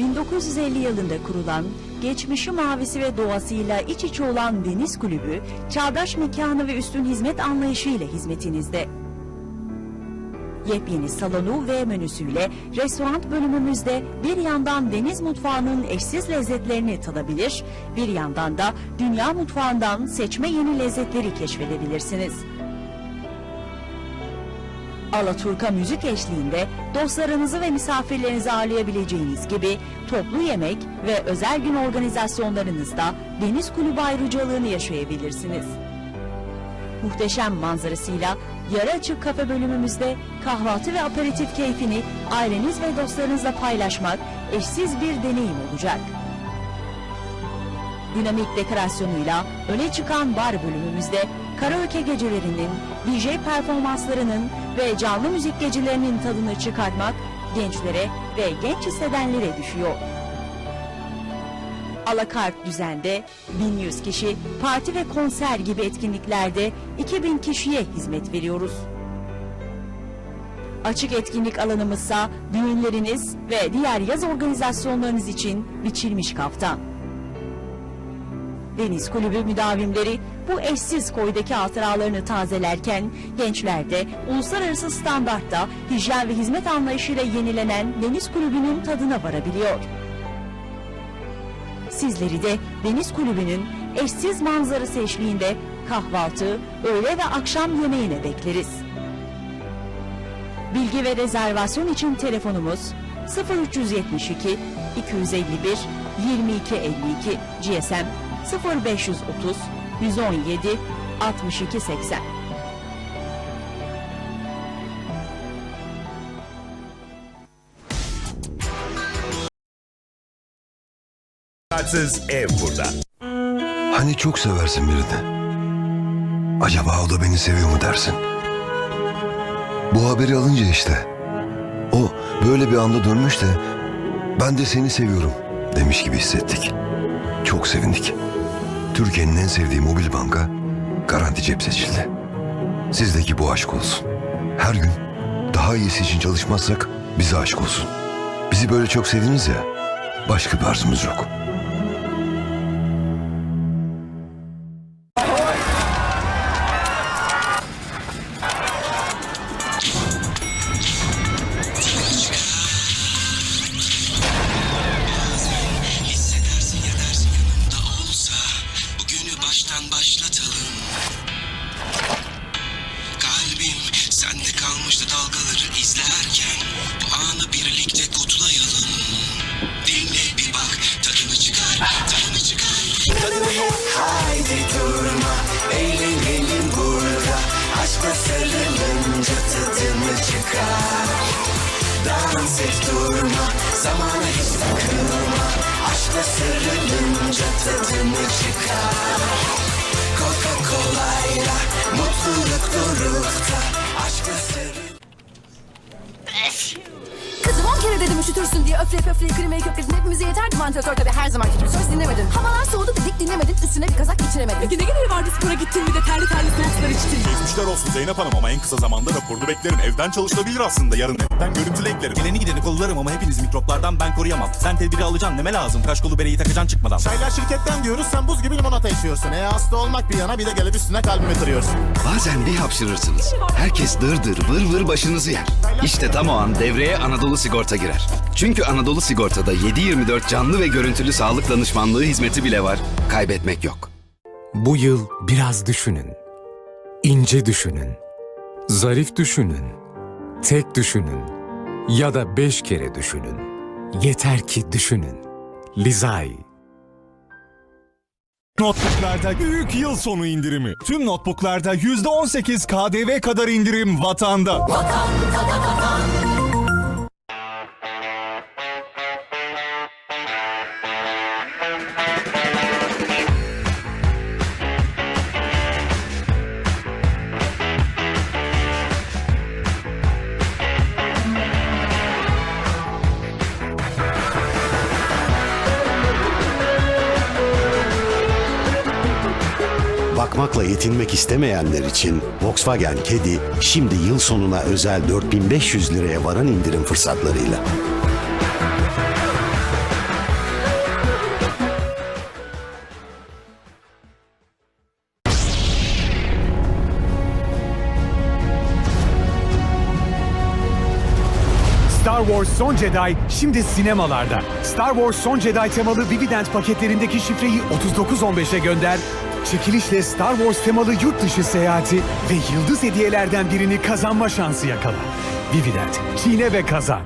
1950 yılında kurulan, geçmişi mavisi ve doğasıyla iç içe olan Deniz Kulübü, çağdaş mekanı ve üstün hizmet anlayışıyla hizmetinizde. Yepyeni salonu ve menüsüyle restoran bölümümüzde bir yandan deniz mutfağının eşsiz lezzetlerini tadabilir, bir yandan da dünya mutfağından seçme yeni lezzetleri keşfedebilirsiniz. Alaturka müzik eşliğinde dostlarınızı ve misafirlerinizi ağırlayabileceğiniz gibi toplu yemek ve özel gün organizasyonlarınızda Deniz Kulübü ayrıcalığını yaşayabilirsiniz. Muhteşem manzarasıyla yarı açık kafe bölümümüzde kahvaltı ve aperatif keyfini aileniz ve dostlarınızla paylaşmak eşsiz bir deneyim olacak. Dinamik dekorasyonuyla öne çıkan bar bölümümüzde karaoke gecelerinin, DJ performanslarının ve canlı müzik gecelerinin tadını çıkartmak gençlere ve genç hissedenlere düşüyor. Alakart düzende 1100 kişi parti ve konser gibi etkinliklerde 2000 kişiye hizmet veriyoruz. Açık etkinlik alanımızsa düğünleriniz ve diğer yaz organizasyonlarınız için biçilmiş kaftan. Deniz Kulübü müdavimleri bu eşsiz koydaki hatıralarını tazelerken gençler de uluslararası standartta hijyen ve hizmet anlayışıyla yenilenen Deniz Kulübü'nün tadına varabiliyor. Sizleri de Deniz Kulübü'nün eşsiz manzarası eşliğinde kahvaltı, öğle ve akşam yemeğine bekleriz. Bilgi ve rezervasyon için telefonumuz 0372 251 2252 GSM 0530 117 62 80 Kartsız ev burada. Hani çok seversin birini. Acaba o da beni seviyor mu dersin? Bu haberi alınca işte. O böyle bir anda dönmüş de ben de seni seviyorum demiş gibi hissettik. Çok sevindik. Türkiye'nin en sevdiği mobil banka Garanti Cep seçildi. Sizdeki bu aşk olsun. Her gün daha iyisi için çalışmazsak bize aşk olsun. Bizi böyle çok sevdiniz ya başka bir arzumuz yok. Haydi durma Eğlenelim burada. Aşkla sarılınca tadını çıkar. Dans et durma Zamana hiç takılma. Aşkla sarılınca tadını çıkar. Coca-Cola'yla Mutluluk dorukta sarıl Kızım on kere dedim üşütürsün diye öfle öfle klimayı kökledin Hepimize yeterdi vantilatör tabi her zamanki gibi söz dinlemedin Havalar soğudu üstüne geçiremedin Peki ne gereği vardı spora gittin bir de terli terli soğuk sular içtin? Geçmişler olsun Zeynep Hanım ama en kısa zamanda raporlu beklerim. Evden çalışılabilir aslında yarın evden görüntülü eklerim. Geleni gideni kollarım ama hepiniz mikroplardan ben koruyamam. Sen tedbiri alacaksın neme lazım? Kaş kolu bereyi takacaksın çıkmadan. Çaylar şirketten diyoruz sen buz gibi limonata içiyorsun. E hasta olmak bir yana bir de gelip üstüne kalbimi kırıyorsun. Bazen bir hapşırırsınız. Herkes dır dır vır vır başınızı yer. İşte tam o an devreye Anadolu Sigorta girer. Çünkü Anadolu Sigorta'da 7-24 canlı ve görüntülü sağlık danışmanlığı hizmeti bile var. Kaybetmek yok. Bu yıl biraz düşünün. İnce düşünün. Zarif düşünün. Tek düşünün. Ya da beş kere düşünün. Yeter ki düşünün. Lizay. Notebooklarda büyük yıl sonu indirimi. Tüm notebooklarda %18 KDV kadar indirim vatanda. bakmakla yetinmek istemeyenler için Volkswagen Kedi şimdi yıl sonuna özel 4500 liraya varan indirim fırsatlarıyla. Star Wars Son Jedi şimdi sinemalarda. Star Wars Son Jedi temalı Vivident paketlerindeki şifreyi 3915'e gönder Çekilişle Star Wars temalı yurt dışı seyahati ve yıldız hediyelerden birini kazanma şansı yakala. Vividend, çiğne ve kazan.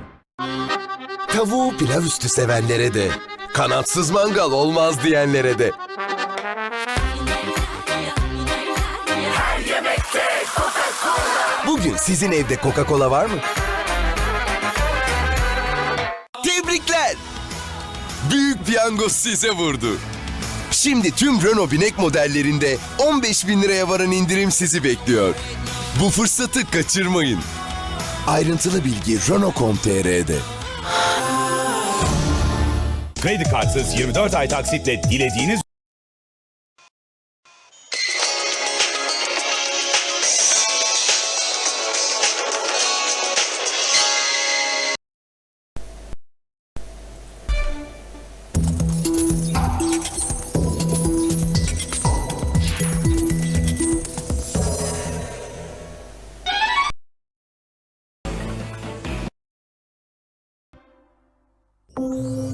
Tavuğu pilav üstü sevenlere de, kanatsız mangal olmaz diyenlere de. Bugün sizin evde Coca-Cola var mı? Tebrikler! Büyük piyango size vurdu. Şimdi tüm Renault binek modellerinde 15 bin liraya varan indirim sizi bekliyor. Bu fırsatı kaçırmayın. Ayrıntılı bilgi Renault.com.tr'de. Kredi kartsız 24 ay taksitle dilediğiniz Thank.